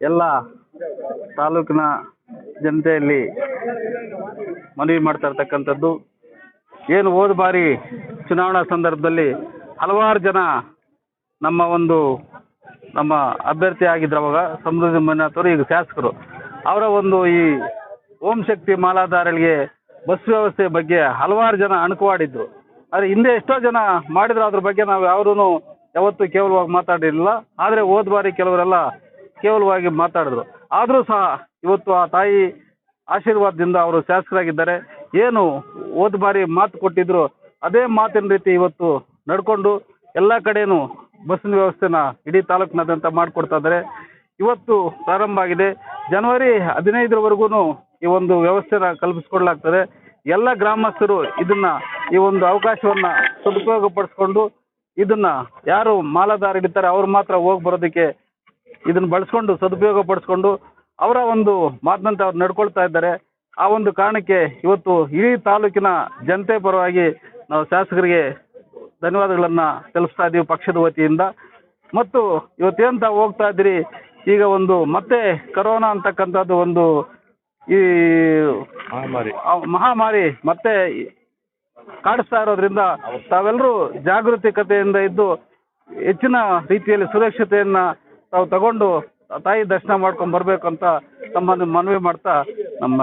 ಎಲ್ಲ ತಾಲೂಕಿನ ಜನತೆಯಲ್ಲಿ ಮನವಿ ಮಾಡ್ತಾ ಇರ್ತಕ್ಕಂಥದ್ದು. ಏನು ಹೋದ ಬಾರಿ ಚುನಾವಣಾ ಸಂದರ್ಭದಲ್ಲಿ ಹಲವಾರು ಜನ ನಮ್ಮ ಒಂದು ನಮ್ಮ ಅಭ್ಯರ್ಥಿ ಆಗಿದ್ರು ಅವಾಗ, ಸಮೃದ್ಧಿ ಮಂಜುನಾಥ್ ಈಗ ಶಾಸಕರು. ಅವರ ಒಂದು ಈ ಓಂ ಶಕ್ತಿ ಮಾಲಾಧಾರಗಳಿಗೆ ಬಸ್ ವ್ಯವಸ್ಥೆ ಬಗ್ಗೆ ಹಲವಾರು ಜನ ಅಣಕವಾಡಿದ್ರು. ಆದರೆ ಹಿಂದೆ ಎಷ್ಟೋ ಜನ ಮಾಡಿದ್ರು, ಅದ್ರ ಬಗ್ಗೆ ನಾವು ಯಾರೂ ಯಾವತ್ತೂ ಕೇವಲವಾಗಿ ಮಾತಾಡಿರಲಿಲ್ಲ. ಆದರೆ ಹೋದ ಬಾರಿ ಕೆಲವರೆಲ್ಲ ಕೇವಲವಾಗಿ ಮಾತಾಡಿದ್ರು. ಆದರೂ ಸಹ ಇವತ್ತು ಆ ತಾಯಿ ಆಶೀರ್ವಾದದಿಂದ ಅವರು ಶಾಸಕರಾಗಿದ್ದಾರೆ. ಏನು ಹೋದ ಬಾರಿ ಮಾತು ಕೊಟ್ಟಿದ್ರು, ಅದೇ ಮಾತಿನ ರೀತಿ ಇವತ್ತು ನಡ್ಕೊಂಡು ಎಲ್ಲ ಕಡೆನೂ ಬಸ್ಸಿನ ವ್ಯವಸ್ಥೆನ ಇಡೀ ತಾಲೂಕಿನಾದ್ಯಂತ ಮಾಡಿಕೊಡ್ತಾ ಇದ್ದಾರೆ. ಇವತ್ತು ಪ್ರಾರಂಭ ಆಗಿದೆ. ಜನವರಿ ಹದಿನೈದರವರೆಗೂ ಈ ಒಂದು ವ್ಯವಸ್ಥೆನ ಕಲ್ಪಿಸ್ಕೊಡ್ಲಾಗ್ತದೆ. ಎಲ್ಲ ಗ್ರಾಮಸ್ಥರು ಇದನ್ನ ಈ ಒಂದು ಅವಕಾಶವನ್ನ ಸದುಪಯೋಗಪಡಿಸ್ಕೊಂಡು ಇದನ್ನ ಯಾರು ಮಾಲಾಧಾರ ಹಿಡಿತಾರೆ, ಅವ್ರು ಮಾತ್ರ ಹೋಗಿ ಬರೋದಕ್ಕೆ ಇದನ್ನ ಬಳಸ್ಕೊಂಡು ಸದುಪಯೋಗ ಪಡಿಸ್ಕೊಂಡು ಅವರ ಒಂದು ಮಾತಿನಂತೆ ಅವ್ರು ನಡ್ಕೊಳ್ತಾ ಇದ್ದಾರೆ. ಆ ಒಂದು ಕಾರಣಕ್ಕೆ ಇವತ್ತು ಇಡೀ ತಾಲೂಕಿನ ಜನತೆ ಪರವಾಗಿ ನಾವು ಶಾಸಕರಿಗೆ ಧನ್ಯವಾದಗಳನ್ನ ತಿಳಿಸ್ತಾ ಇದ್ದೀವಿ ಪಕ್ಷದ ವತಿಯಿಂದ. ಮತ್ತು ಇವತ್ತೇಂತ ಹೋಗ್ತಾ ಇದ್ರಿ ಈಗ ಒಂದು ಮತ್ತೆ ಕರೋನಾ ಅಂತಕ್ಕಂಥದ್ದು ಒಂದು ಈ ಮಹಾಮಾರಿ. ಮಹಾಮಾರಿ ಮತ್ತೆ ಕಾಡಿಸ್ತಾ ಇರೋದ್ರಿಂದ ತಾವೆಲ್ಲರೂ ಜಾಗೃತಿಕತೆಯಿಂದ ಇದ್ದು ಹೆಚ್ಚಿನ ರೀತಿಯಲ್ಲಿ ಸುರಕ್ಷತೆಯನ್ನ ತಾವು ತಗೊಂಡು ತಾಯಿ ದರ್ಶನ ಮಾಡ್ಕೊಂಡು ಬರ್ಬೇಕು ಅಂತ ತಮ್ಮನ್ನು ಮನವಿ ಮಾಡ್ತಾ ನಮ್ಮ